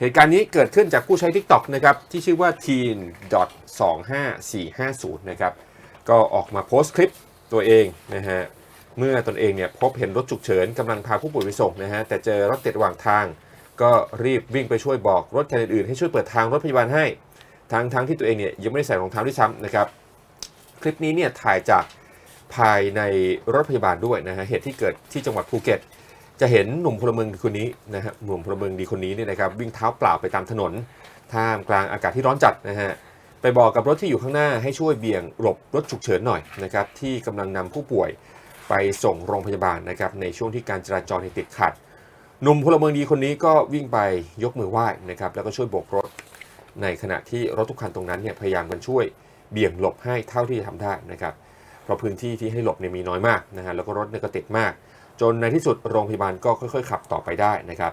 เหตุการณ์นี้เกิดขึ้นจากผู้ใช้ TikTok นะครับที่ชื่อว่า teen 25450 นะครับก็ออกมาโพสต์คลิปตัวเองนะฮะเมื่อตนเองเนี่ยพบเห็นรถฉุกเฉินกำลังพาผู้ป่วยไปส่งนะฮะแต่เจอรถติดระหว่างทาง ก็รีบวิ่งไปช่วยบอกรถคันอื่นๆให้ช่วยเปิดทางรถพยาบาลให้ทั้งทั้งที่ตัวเองเนี่ยยังไม่ได้ใส่รองเท้าด้วยซ้ำนะครับคลิปนี้เนี่ยถ่ายจากภายในรถพยาบาลด้วยนะฮะเหตุที่เกิดที่จังหวัดภูเก็ต จะเห็นหนุ่มพลเมืองดีคนนี้นะฮะหนุ่มพลเมืองดีคนนี้เนี่ยนะครับวิ่งเท้าเปล่าไปตามถนน ท่ามกลางอากาศที่ร้อนจัดนะฮะไปบอกกับรถที่อยู่ข้างหน้าให้ช่วยเบี่ยงหลบรถฉุกเฉินหน่อยนะครับที่กำลังนำผู้ป่วยไปส่งโรงพยาบาลนะครับในช่วงที่การจราจรติดขัดหนุ่มพลเมืองดีคนนี้ก็วิ่งไปยกมือไหว้นะครับแล้วก็ช่วยโบกรถ ในขณะที่รถทุกคันตรงนั้นเนี่ยพยายามกันช่วยเบี่ยงหลบให้เท่าที่จะทำได้นะครับเพราะพื้นที่ที่ให้หลบเนี่ยมีน้อยมากนะฮะแล้วก็รถเนี่ยก็ติดมาก จนในที่สุดโรงพยาบาลก็ค่อย ๆ ขับต่อไปได้นะครับ